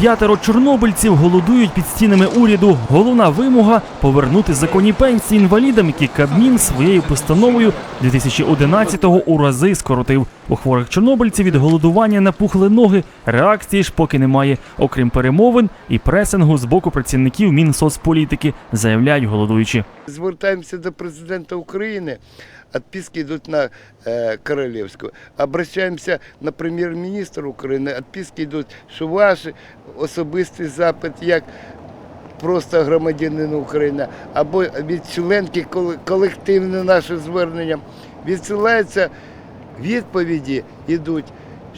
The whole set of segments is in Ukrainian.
П'ятеро чорнобильців голодують під стінами уряду. Головна вимога повернути законні пенсії інвалідам, які Кабмін своєю постановою 2011-го у рази скоротив. У хворих чорнобильців від голодування напухли ноги. Реакції ж поки немає, окрім перемовин і пресингу з боку працівників Мінсоцполітики, заявляють голодуючі. Звертаємося до президента України. Отписки йдуть на е, Королевську. Обращаємося на прем'єр-міністра України. Отписки йдуть, що ваш особистий запит як просто громадянина України або від членки коле- колективне наше звернення. Відсилаються відповіді йдуть,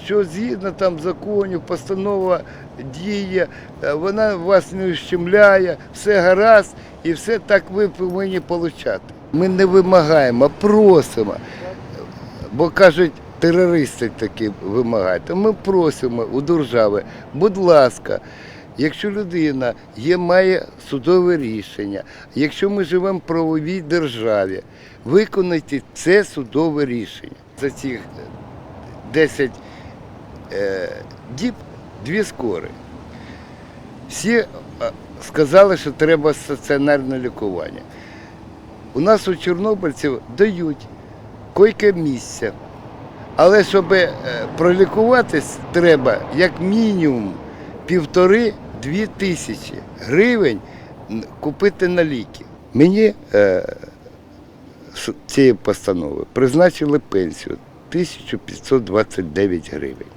що згідно там законів, постанова діє, е, вона вас не ущемляє, все гаразд і все так ви повинні получати. Ми не вимагаємо, просимо. Бо кажуть, терористи такі вимагають. А ми просимо у держави, будь ласка, якщо людина є, має судове рішення, якщо ми живемо в правовій державі, виконайте це судове рішення. За ці 10 е, діб дві скори. Всі е, сказали, що треба стаціонарне лікування. У нас у чорнобильців дають койке місце. Але щоб е, пролікуватись, треба як мінімум півтори-дві тисячі гривень купити на ліки. Мені е, цієї постанови призначили пенсію 1529 гривень.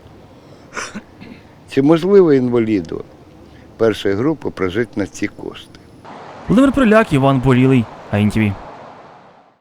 Чи можливо інваліду першої групи прожити на ці кошти? Володимир Приляк, Іван Борілий, АІНТВ.